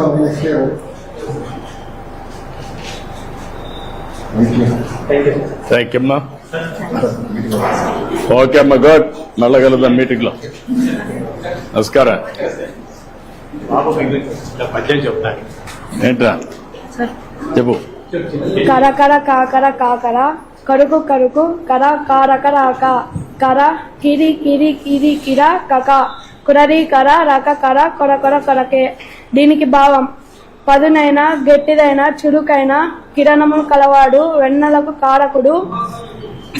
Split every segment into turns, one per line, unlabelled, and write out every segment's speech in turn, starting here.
for next year. Thank you.
Thank you అమ్మా okay అమ్మా good మళ్ళా కలుద్దాం మీటింగ్లో నమస్కారం
బాబు పద్యం చెప్తాను
ఏంట్రా చెప్పు
కర కర కాకర కాకర కరుకు కరుకు కర కారకర క కర కిరి కిరి కిరి కిర కక కురరి కర రక కర కొర కొర కొరకే. దీనికి భావం పదునైన గట్టిదైన చురుకైన కిరణములు కలవాడు వెన్నెలకు కారకుడు.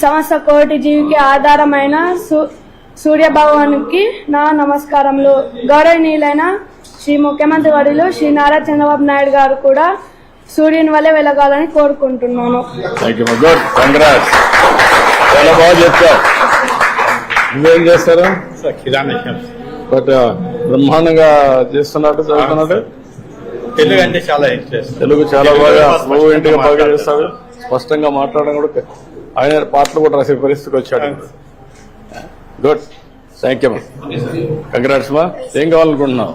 సమస్త కోటి జీవికి ఆధారమైన సు సూర్యభగవానికి నా నమస్కారములు. గౌరవనీయులైన శ్రీ ముఖ్యమంత్రి వర్యులు శ్రీ నారా చంద్రబాబు నాయుడు గారు కూడా సూర్యుని వల్లే వెలగాలని కోరుకుంటున్నాను.
నువ్వేం చేస్తారు? బట్ బ్రహ్మాండంగా చేస్తున్నట్టు చదువుతున్నట్టు
తెలుగు అంటే చాలా ఇంట్రెస్ట్
తెలుగు చాలా బాగా ఫ్లూయెంట్గా బాగా చేస్తాడు స్పష్టంగా మాట్లాడడం కూడా ఆయన పాటలు కూడా రాసే పరిస్థితికి వచ్చాడు. గుడ్ థ్యాంక్ యూ కంగ్రాట్స్ మా ఏం కావాలనుకుంటున్నావు?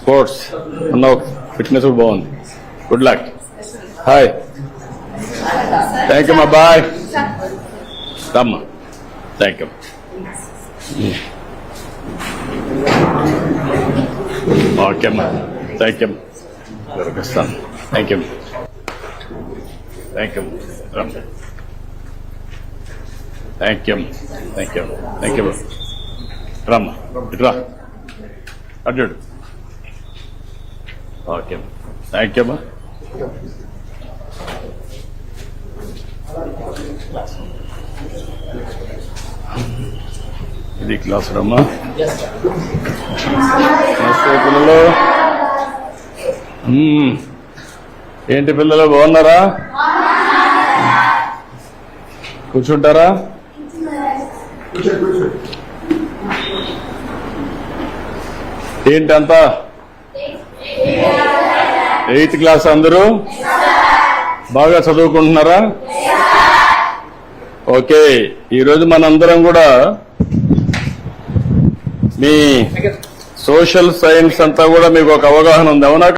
స్పోర్ట్స్ ఉన్నావు ఫిట్నెస్ కూడా బాగుంది. Good luck hi thank you మా బాయ్ రమ్మా థ్యాంక్ యూ ఓకే అమ్మా. Thank you దొరికిస్తాను. Thank you thank you thank you thank you thank you రమ్మ. ఇట్రా అడ్డు ఓకే థ్యాంక్ యూ అమ్మా. ఇది క్లాస్ రమ్మా. నమస్తే పిల్లలు మ్మ్. ఏంటి పిల్లలు బాగున్నారా? కూర్చుంటారా? ఏంటంతా? ఎయిత్ క్లాస్ అందరూ? బాగా చదువుకుంటున్నారా? ఓకే. ఈరోజు మనందరం కూడా మీ సోషల్ సైన్స్ అంతా కూడా మీకు ఒక అవగాహన ఉంది. అవునా